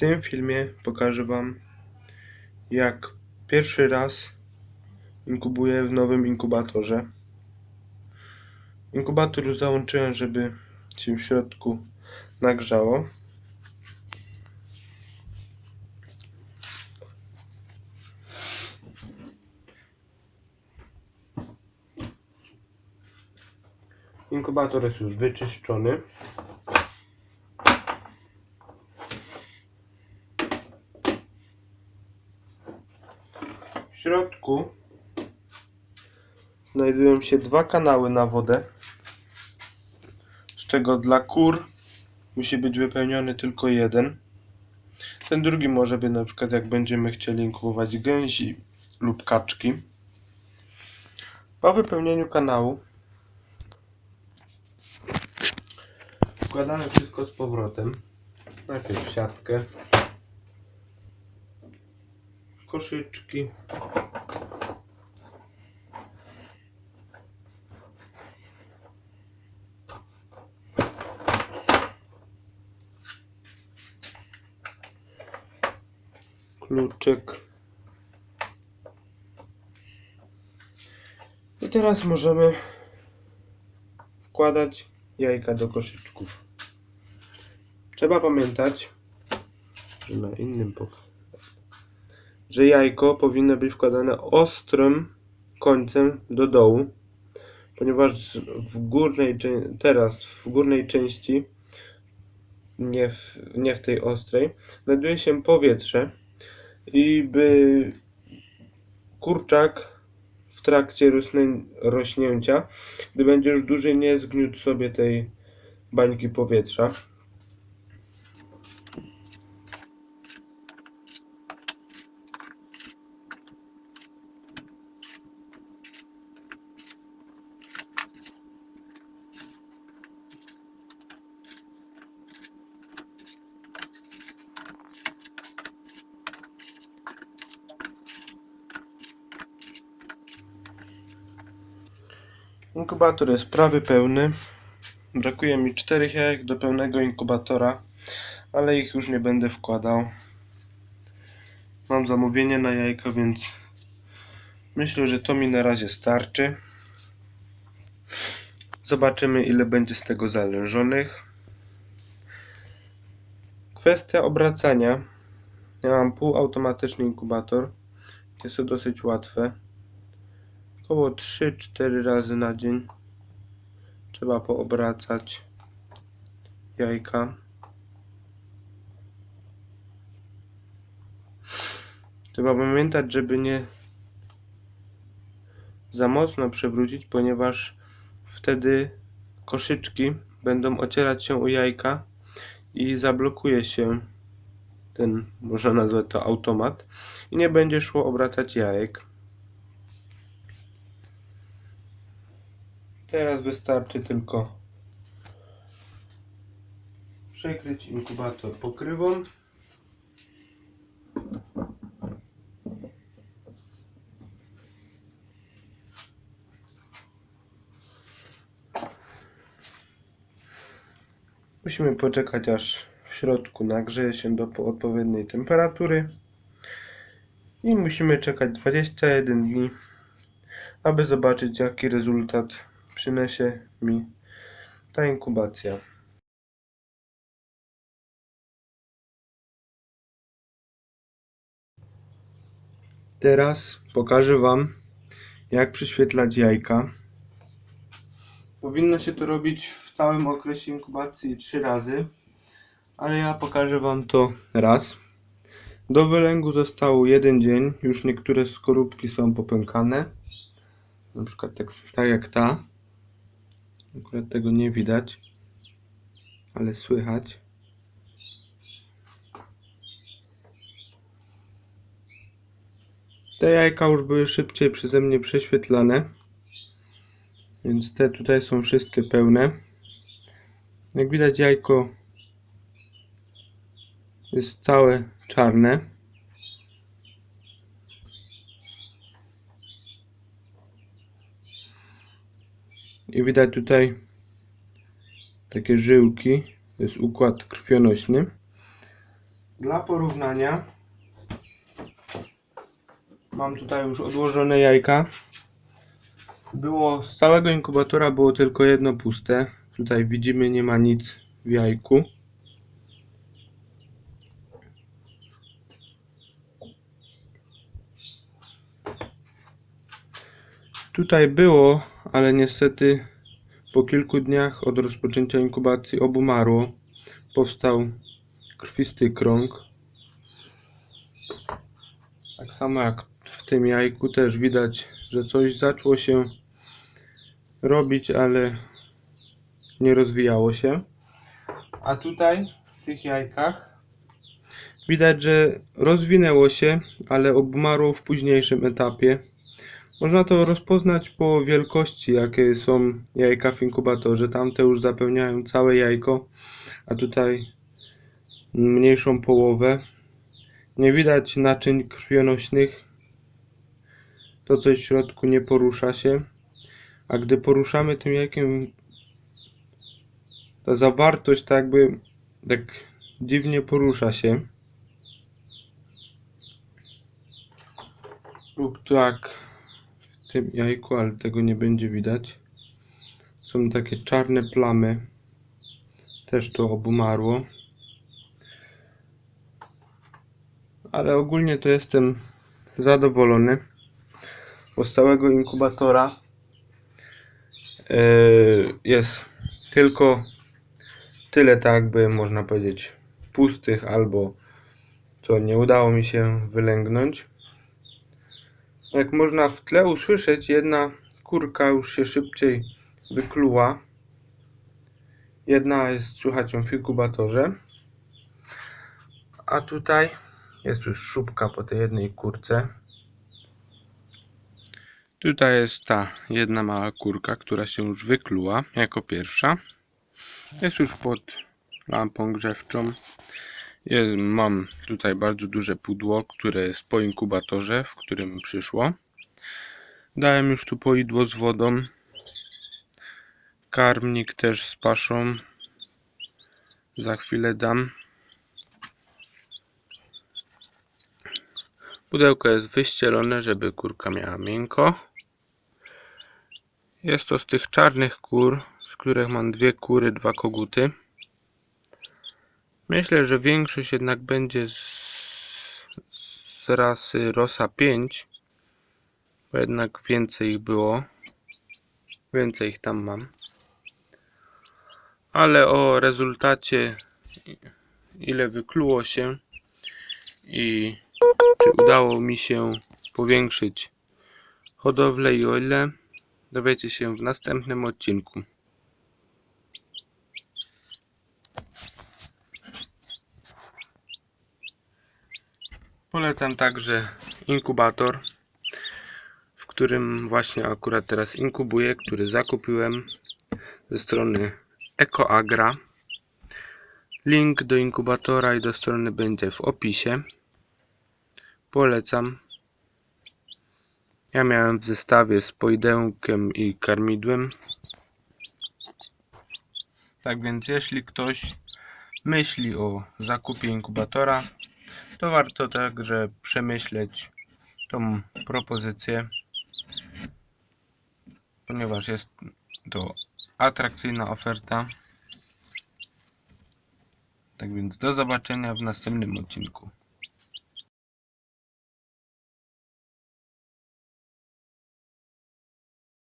tym filmie pokażę Wam, jak pierwszy raz inkubuję w nowym inkubatorze. Inkubator załączyłem, żeby się w środku nagrzało. Inkubator jest już wyczyszczony. Środku znajdują się dwa kanały na wodę, z czego dla kur musi być wypełniony tylko jeden. Ten drugi może być na przykład jak będziemy chcieli inkubować gęsi lub kaczki. Po wypełnieniu kanału wkładamy wszystko z powrotem. Najpierw siatkę, koszyczki, kluczyk. I teraz możemy wkładać jajka do koszyczków. Trzeba pamiętać, że na innym pok że jajko powinno być wkładane ostrym końcem do dołu, ponieważ w górnej teraz w górnej części nie w, nie w tej ostrej znajduje się powietrze i by kurczak w trakcie rośnięcia, gdy będzie już dłużej nie zgniótł sobie tej bańki powietrza. Inkubator jest prawie pełny. Brakuje mi czterech jajek do pełnego inkubatora, ale ich już nie będę wkładał. Mam zamówienie na jajka, więc myślę, że to mi na razie starczy. Zobaczymy, ile będzie z tego zależonych. Kwestia obracania. Ja mam półautomatyczny inkubator. Jest to dosyć łatwe. Około 3-4 razy na dzień trzeba poobracać jajka. Trzeba pamiętać, żeby nie za mocno przewrócić, ponieważ wtedy koszyczki będą ocierać się o jajka i zablokuje się ten, można nazwać to automat i nie będzie szło obracać jajek. Teraz wystarczy tylko przykryć inkubator pokrywą. Musimy poczekać aż w środku nagrzeje się do po- odpowiedniej temperatury i musimy czekać 21 dni, aby zobaczyć jaki rezultat przyniesie mi ta inkubacja. Teraz pokażę Wam, jak przyświetlać jajka. Powinno się to robić w całym okresie inkubacji trzy razy, ale ja pokażę Wam to raz. Do wylęgu został jeden dzień, już niektóre skorupki są popękane. Na przykład tak, tak jak ta. Akurat tego nie widać, ale słychać. Te jajka już były szybciej przeze mnie prześwietlane. Więc te tutaj są wszystkie pełne. Jak widać jajko jest całe czarne. I widać tutaj takie żyłki. To jest układ krwionośny. Dla porównania mam tutaj już odłożone jajka. Było z całego inkubatora było tylko jedno puste. Tutaj widzimy nie ma nic w jajku. Tutaj było, ale niestety po kilku dniach od rozpoczęcia inkubacji obumarło. Powstał krwisty krąg. Tak samo jak w tym jajku też widać, że coś zaczęło się robić, ale nie rozwijało się. A tutaj w tych jajkach widać, że rozwinęło się, ale obumarło w późniejszym etapie. Można to rozpoznać po wielkości, jakie są jajka w inkubatorze. Tamte już zapełniają całe jajko, a tutaj mniejszą połowę. Nie widać naczyń krwionośnych. To coś w środku nie porusza się. A gdy poruszamy tym jajkiem, ta zawartość tak jakby tak dziwnie porusza się. Lub tak tym jajku, ale tego nie będzie widać. Są takie czarne plamy. Też to obumarło. Ale ogólnie to jestem zadowolony. Bo z całego inkubatora yy, jest tylko tyle, tak jakby można powiedzieć, pustych albo co nie udało mi się wylęgnąć. Jak można w tle usłyszeć, jedna kurka już się szybciej wykluła. Jedna jest słychać ją w inkubatorze. A tutaj jest już szubka po tej jednej kurce. Tutaj jest ta jedna mała kurka, która się już wykluła jako pierwsza. Jest już pod lampą grzewczą. Mam tutaj bardzo duże pudło, które jest po inkubatorze, w którym przyszło. Dałem już tu poidło z wodą. Karmnik też z paszą. Za chwilę dam. Pudełko jest wyścielone, żeby kurka miała miękko. Jest to z tych czarnych kur, z których mam dwie kury, dwa koguty. Myślę, że większość jednak będzie z, z rasy Rosa 5, bo jednak więcej ich było. Więcej ich tam mam. Ale o rezultacie, ile wykluło się i czy udało mi się powiększyć hodowlę i o ile, dowiecie się w następnym odcinku. Polecam także inkubator, w którym właśnie akurat teraz inkubuję, który zakupiłem ze strony EcoAgra. Link do inkubatora i do strony będzie w opisie. Polecam. Ja miałem w zestawie z poidełkiem i karmidłem. Tak więc jeśli ktoś myśli o zakupie inkubatora, to warto także przemyśleć tą propozycję, ponieważ jest to atrakcyjna oferta. Tak więc do zobaczenia w następnym odcinku.